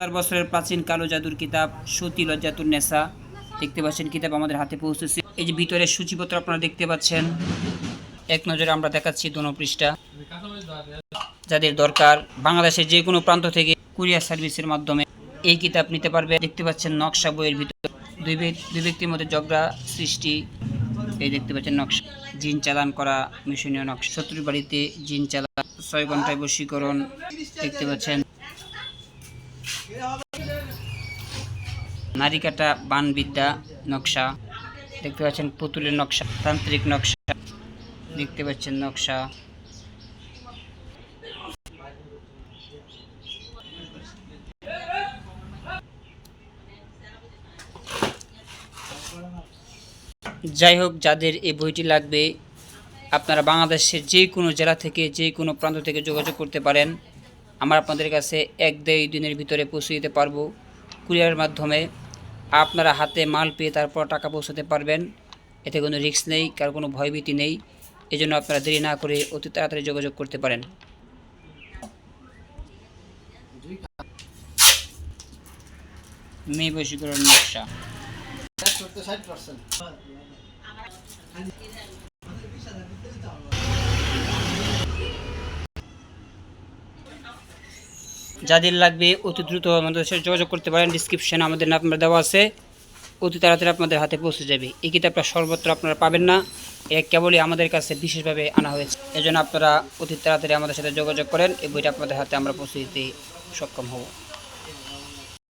চার বছরের প্রাচীন কালো জাদুর কিতাব, সতী লজ্জাতুর নেশা দেখতে পাচ্ছেন কিতাব আমাদের হাতে পৌঁছেছে। এই যে ভিতরে সূচিপত্র আপনারা দেখতে পাচ্ছেন, এক নজরে আমরা দেখাচ্ছি দোনো পৃষ্ঠা। যাদের দরকার, বাংলাদেশের যে কোনো প্রান্ত থেকে কুরিয়ার সার্ভিসের মাধ্যমে এই কিতাব নিতে পারবে। দেখতে পাচ্ছেন নকশা বইয়ের ভিতরে। দুই দুই ব্যক্তির মধ্যে ঝগড়া সৃষ্টি। এই দেখতে পাচ্ছেন নকশা। জিন চালান করা মিশনীয় নকশা। শত্রুর বাড়িতে জিন চালান ছয় ঘন্টায় বশীকরণ। দেখতে পাচ্ছেন নারী কাটা বানবিদ্যা নকশা, দেখতে পাচ্ছেন পুতুলের নকশা, তান্ত্রিক নকশা, দেখতে পাচ্ছেন নকশা। যাই হোক, যাদের এই বইটি লাগবে, আপনারা বাংলাদেশের যে কোনো জেলা থেকে, যে কোনো প্রান্ত থেকে যোগাযোগ করতে পারেন। আমরা আপনাদের কাছে এক দেড় দিনের ভিতরে পৌঁছে দিতে পারব। কুরিয়ারের মাধ্যমে আপনারা হাতে মাল পেয়ে তারপর টাকা পৌঁছাতে পারবেন। এতে কোনো রিস্ক নেই, কার কোনো ভয়ভীতি নেই। এজন্য আপনারা দেরি না করে অতি তাড়াতাড়ি যোগাযোগ করতে পারেন। মেয়ে বশীকরণ নকশা যাদের লাগবে অতি দ্রুত আমাদের সাথে যোগাযোগ করতে পারেন ডিসক্রিপশানে আমাদের নাম্বার দেওয়া আছে। অতি তাড়াতাড়ি আপনাদের হাতে পৌঁছে যাবে। এই কিতাবটা সর্বত্র আপনারা পাবেন না। এটা কেবলই আমাদের কাছে বিশেষভাবে আনা হয়েছে। এজন্য আপনারা অতি তাড়াতাড়ি আমাদের সাথে যোগাযোগ করেন। এই বইটা আপনাদের হাতে আমরা পৌঁছে দিতে সক্ষম হব।